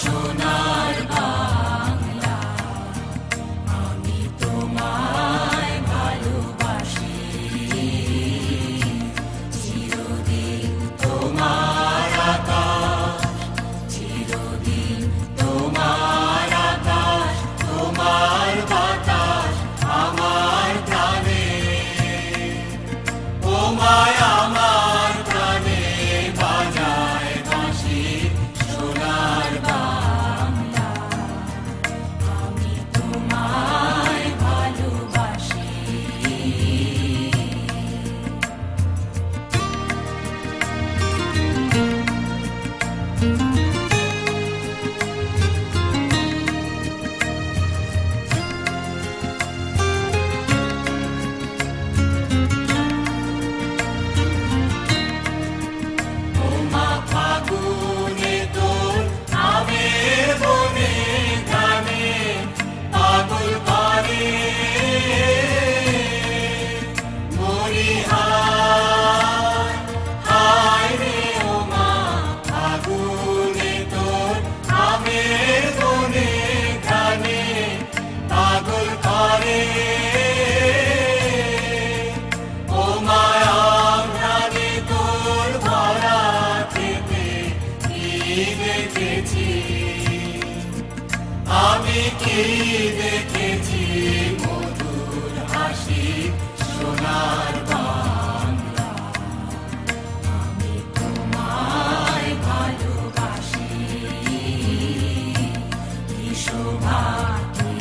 সোনার me. আমি কি দেখেছি মধুর হাসি? সোনার বাংলা। আমি তোমায় ভালোবাসি। কি শোভা কি